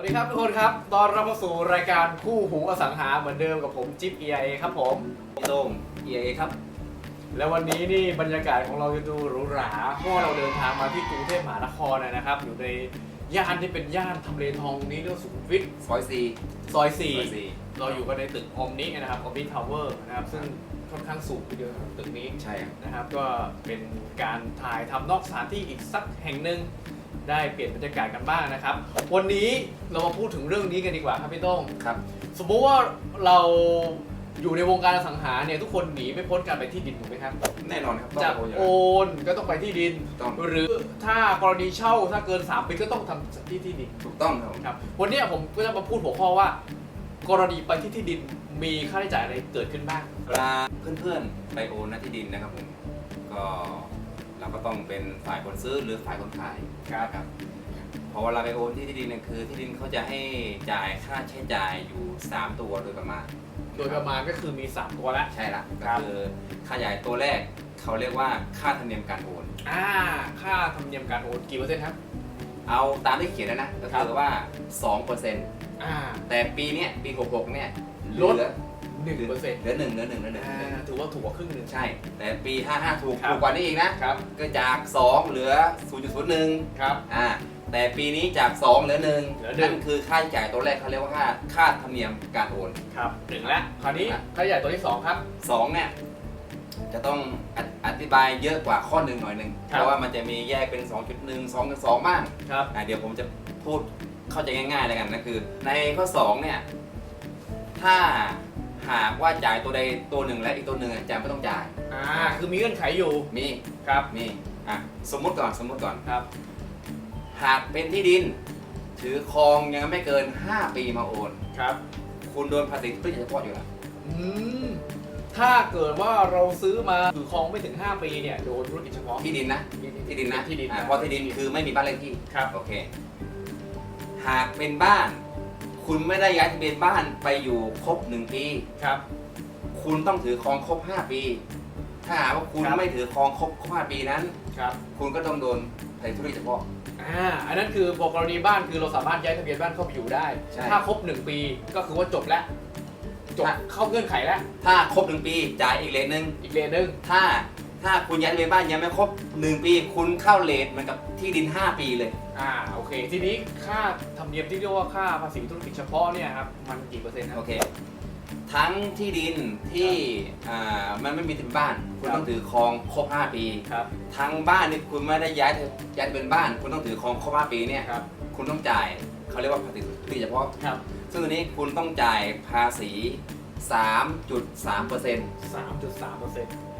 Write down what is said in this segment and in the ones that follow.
วัสดีครับทุกคนครับ ตอนรับเข้าสู่รายการคู่หูอสังหาเหมือนเดิมกับผมจิ๊บเอไอครับผมพี่โต้ง EA ครับ และวันนี้นี่บรรยากาศของเราจะดูหรูหราเพราะว่าเราเดินทางมาที่กรุงเทพมหานครนะครับ อยู่ในย่านที่เป็นย่านทำเลทองนี้เรียกว่าสุขุมวิทซอยซีซอยซอย4ซีเราอยู่กันในตึกอมนี้นะครับอมนี้ทาวเวอร์นะครับซึ่งค่อนข้างสูงทีเดียวครับตึกนี้ ใช่ครับ นะครับก็เป็นการถ่ายทำนอกสถานที่อีกสักแห่งหนึ่ง ได้เปลี่ยนบรรยากาศกันบ้างนะครับ วันนี้เรามาพูดถึงเรื่องนี้กันดีกว่าครับพี่โต้งครับ สมมุติว่าเราอยู่ในวงการอสังหาเนี่ยทุกคนหนีไม่พ้นการไปที่ดินถูกไหมครับแน่นอนครับต้องจะโอนอยู่โอแล้วนก็ต้องไปที่ดิน ต้อง หรือถ้ากรณีเช่าถ้าเกิน3ปีก็ต้องทำที่ที่ดินถูกต้องครับผมครับวันเนี้ยผมก็จะมาพูดหัวข้อว่า กรณีไปที่ที่ดินมีค่าใช้จ่ายอะไรเกิดขึ้นบ้าง เวลาเพื่อนๆไปโอนหน้าที่ดินนะครับผมก็ เราก็ต้องเป็นฝ่ายคนซื้อหรือฝ่ายคนขายครับครับพอเวลาไปโอนที่ที่ดินเนี่ยคือที่ดินเขาจะให้จ่ายค่าใช้จ่ายอยู่ 3 ตัวโดยประมาณ โดยประมาณก็คือมี 3 ตัวแล้วใช่ละคก็รับคือค่าใหญ่ตัวแรกเขาเรียกว่าค่าธรรมเนียมการโอนอ่าค่าธรรมเนียมการโอนกี่เปอร์เซ็นต์ครับ เอาตามที่เขียนแล้วนะก็ครัคืบอว่า2%อ่าแต่ปีเนี้ยปี 66เนี่ยลดเหลือหนึ่งเปอร์เซ็นต์เหลือหนึ่งเหลือหนึ่งเหลือหนึ่งเหลือหนึ่งถือว่าถูกกว่าครึ่งหนึ่งใช่ แต่ปี 55 ถูกครับถูกกว่านี้อีกนะครับ ก็จาก 2 เหลือ 0.01 ครับ อ่า แต่ปีนี้จาก 2 เหลือเหลือ1หนึ่งนั่นคือค่าใช้จ่ายตัวแรกเขาเรียกว่าค่าค่าธรรมเนียมการโอนครับหนึ่งแล้วคราวนี้ค่าใช้จ่ายตัวที่สองครับ2เนี่ยจะต้องอธิอธิบายเยอะกว่าข้อหนึ่งหน่อยหนึ่งครับเพราะว่ามันจะมีแยกเป็น 2.1 2กับ2บ้างครับอ่าเดี๋ยวผมจะพูดเข้าใจง่ายๆเลยกันนะคือ ในข้อ 2 เนี่ย ถ้า หากว่าจ่ายตัวใดตัวหนึ่งและอีกตัวหนึ่งอะจะไม่ต้องจ่าย อ่า คือมีเงื่อนไขอยู่ มีครับ มีอะสมมุติก่อนสมมุติก่อน ครับ หากเป็นที่ดิน ถือครองยังไม่เกิน 5 ปีมาโอน ครับ คุณโดนภาษีทุจริตเฉพาะอยู่แล้วอืม ถ้าเกิดว่าเราซื้อมาถือครองไม่ถึง 5 ปีเนี่ย โดนธุรกิจเฉพาะ ที่ดินนะ ที่ดินนะที่ดินอะเพราะที่ดินคือไม่มีบ้านเลขที่ ครับ โอเค หากเป็นบ้าน คุณไม่ได้ย้ายทะเบียนบ้านไปอยู่ครบ1ปี ครับ คุณต้องถือครองครบ 5 ปี ถ้าหากว่าคุณครับ ไม่ถือครองครบครบ5ปีนั้น ครับ คุณก็ต้องโดนภาษีธุรกิจเฉพาะ อ่า อันนั้นคือบอกกรณีบ้านคือเราสามารถย้ายทะเบียนบ้านเข้าไปอยู่ได้ ใช่ถ้าครบ 1 ปีก็คือว่าจบแล้ว จบถ้าเข้าเงื่อนไขแล้ว ถ้าครบ1ปีจ่ายอีกเลทหนึ่งอีกเลนหนึงถ้าถ้าคุณย้ายทะเบียนบ้านยังไม่ครบ1ปี คุณเข้าเลทเหมือนกับที่ดิน 5 ปีเลย อ่าโอเค ทีนี้ค่าธรรมเนียมที่เรียกว่าค่าภาษีธุรกิจเฉพาะเนี่ยครับมันกี่เปอร์เซ็นต์ครับโอเค ทั้งที่ดินที่อ่ามันไม่มีทะเบียนบ้าน คุณครับ ต้องถือครองครบ 5 ปีครับทั้งบ้านนี่คุณไม่ได้ย้ายทะย้ายทะเบียนบ้าน คุณต้องถือครองครบ 5 ปีเนี่ยครับคุณต้องจ่ายเขาเรียกว่าภาษีธุรกิจเฉพาะ ครับซึ่งตัวนี้คุณต้องจ่ายภาษี 3.3% 3.3เปอร์เซ็นต์อ่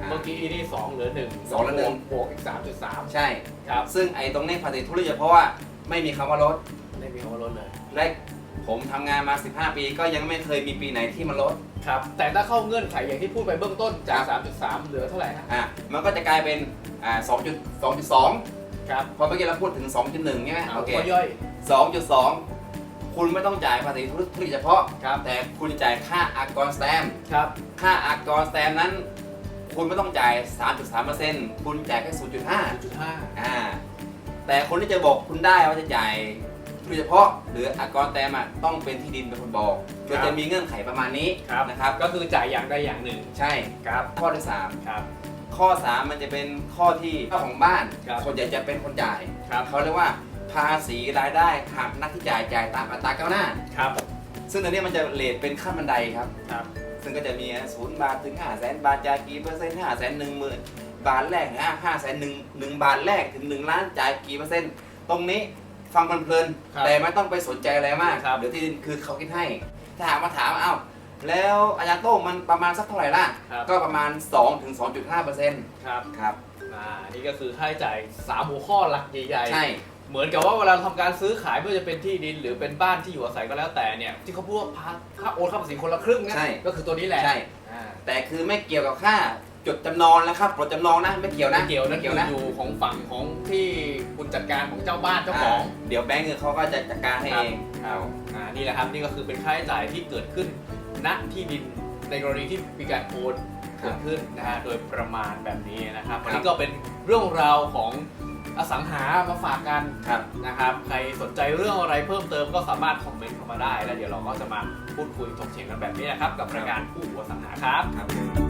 าเมื่อกี้นี่สองเหลือหนึ่งสองเหลือหนึ่ง บวกอีก3.3ใช่ ครับ ซึ่งไอ้ตรงนี้ภาษีธุรกิจเฉพาะว่าไม่มีคำว่าลดไม่มีคำว่าลดเลย และผมทำงานมา 15 ปีก็ยังไม่เคยมีปีไหนที่มันลด ครับ แต่ถ้าเข้าเงื่อนไขอย่างที่พูดไปเบื้องต้นจากครับ3.3 เหลือเท่าไหร่ฮะอะ มันก็จะกลายเป็นอ่า2.2.2 ครับพอเมื่อกี้เราพูดถึง 2.1ใช่ไหมเอาโอเคข้อย่อย 2.2 คุณไม่ต้องจ่ายภาษีธุรกิจเฉพาะ ครับ แต่คุณจะจ่ายค่าอากรสแตมป์ครับ ค่าอากรสแตมป์นั้น คุณไม่ต้องจ่าย 3.3%คุณจ่ายแค่ 0.5 0.5อ่า แต่คนที่จะบอกคุณได้ว่าจะจ่ายธุรกิจเฉพาะ หรืออากรสแตมป์อะต้องเป็นที่ดินเป็นคนบอกโดยจะมีเงื่อนไขประมาณนี้ครับนะครับก็คือจ่ายอย่างใดอย่างหนึ่ง ใช่ ครับ ข้อที่สาม ครับ ข้อ 3 มันจะเป็นข้อที่เจ้าของบ้านครับ ส่วนใหญ่จะเป็นคนจ่ายครับ เขาเรียกว่า ภาษีรายได้หากนักที่จ่ายจ่ายตามอัตราก้าวหน้า ครับซึ่งตัวนี้มันจะเลทเป็นขั้นบันไดครับ ครับ ซึ่งก็จะมีศูนย์บาทถึง5 0 0แสนบาทจ่ายกี่เปอร์เซ็นต์5แสนหนึ่งหมื่นบาทแรกนะห้าแสนหนึ่งหนึ่งบาทแรกถึง1ล้านจ่ายกี่เปอร์เซ็นต์ ตรงนี้ฟังเพลินครับๆแต่ไม่ต้องไปสนใจอะไรมาก ครับ เดี๋ยวที่ดินคือเขาคิดให้ ถ้าหากมาถามว่าเอ้าแล้วอาจารย์โต้งมันประมาณสักเท่าไหร่ล่ะ ครับ ก็ประมาณ2ถึง2.5เปอร์เซ็นต์ครับ ครับ อ่า นี่ก็คือค่าใช้จ่าย 3 หัวข้อหลักใหญ่ๆใช่ เหมือนกับว่าเวลาทำการซื้อขายไม่ว่าจะเป็นที่ดิน หรือเป็นบ้านที่อยู่อาศัยก็แล้วแต่เนี่ยที่เขาพูดว่าพาค่าโอนค่าภาษีคนละครึ่งนะใช่ ก็คือตัวนี้แหละใช่ อ่าแต่คือไม่เกี่ยวกับค่าจดจำนองนะครับปลดจำนองนะไม่เกี่ยวนะไม่เกี่ยวนะเกี่ยวนะอยู่ของฝั่งของที่คุณจัดการของเจ้าบ้านเจ้าของาเดี๋ยวแบงก์เนี่ยเขาก็จะจัดการให้เองครับอ่านี่แหละครับนี่ก็คือเป็นค่าใช้จ่ายที่เกิดขึ้นณที่ดินในกรณีที่มีการโอนเกิดขึ้นนะฮะโดยประมาณแบบนี้นะครับครับวันนี้ก็เป็นเรื่องราวของ อสังหามาฝากกันครับนะครับ ใครสนใจเรื่องอะไรเพิ่มเติมก็สามารถคอมเมนต์เข้ามาได้ แล้วเดี๋ยวเราก็จะมาพูดคุยถกเถียงกันแบบนี้นะครับ กับรายการผู้หัวสังหาครับครับ